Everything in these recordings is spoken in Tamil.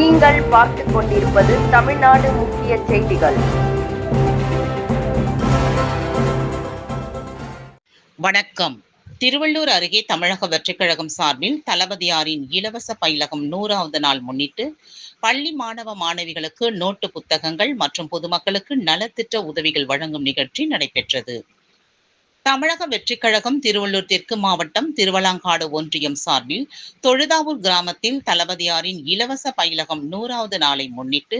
நீங்கள் பார்த்துக் கொண்டிருப்பது தமிழ்நாடு முக்கிய செய்திகள். வணக்கம். திருவள்ளூர் அருகே தமிழக வெற்றிக்கழகம் சார்பில் தளபதியாரின் இலவச பயிலகம் நூறாவது நாள் முன்னிட்டு பள்ளி மாணவ மாணவிகளுக்கு நோட்டு புத்தகங்கள் மற்றும் பொதுமக்களுக்கு நலத்திட்ட உதவிகள் வழங்கும் நிகழ்ச்சி நடைபெற்றது. தமிழக வெற்றிக் கழகம் திருவள்ளூர் தெற்கு மாவட்டம் திருவலாங்காடு ஒன்றியம் சார்பில் தொழுதாவூர் கிராமத்தில் தளபதியாரின் இலவச பயிலகம் நூறாவது நாளை முன்னிட்டு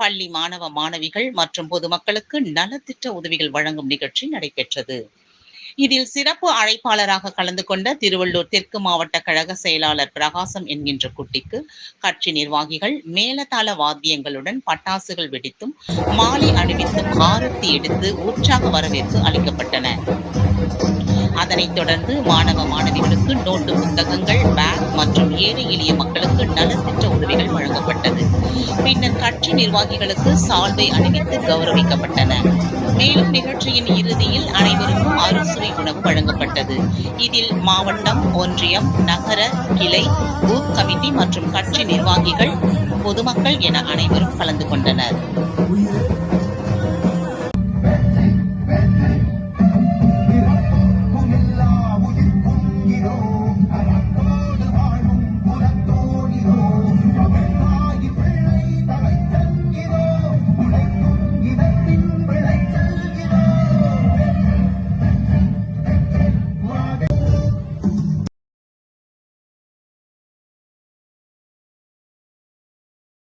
பள்ளி மாணவ மாணவிகள் மற்றும் பொதுமக்களுக்கு நலத்திட்ட உதவிகள் வழங்கும் நிகழ்ச்சி நடைபெற்றது. இதில் சிறப்பு அழைப்பாளராக கலந்து கொண்ட திருவள்ளூர் தெற்கு மாவட்ட கழக செயலாளர் பிரகாசம் என்கின்ற குட்டிக்கு கட்சி நிர்வாகிகள் மேலதாள வாத்தியங்களுடன் பட்டாசுகள் வெடித்தும் மாலை அணிவித்தும் ஆரத்தி எடுத்து உற்சாக வரவேற்பு அளிக்கப்பட்டன. அதனைத் தொடர்ந்து மாணவ மாணவிகளுக்கு நோட்டு புத்தகங்கள் பேக் மற்றும் ஏழை எளிய மக்களுக்கு நலத்திட்ட உதவிகள் வழங்கப்பட்டது. பின்னர் கட்சி நிர்வாகிகளுக்கு சால்வை அணிவித்து கௌரவிக்கப்பட்டன. மேலும் நிகழ்ச்சியின் இறுதியில் அனைவருக்கும் அறுசுவை உணவு வழங்கப்பட்டது. இதில் மாவட்டம் ஒன்றியம் நகர கிளை பூத் கமிட்டி மற்றும் கட்சி நிர்வாகிகள் பொதுமக்கள் என அனைவரும் கலந்து கொண்டனர்.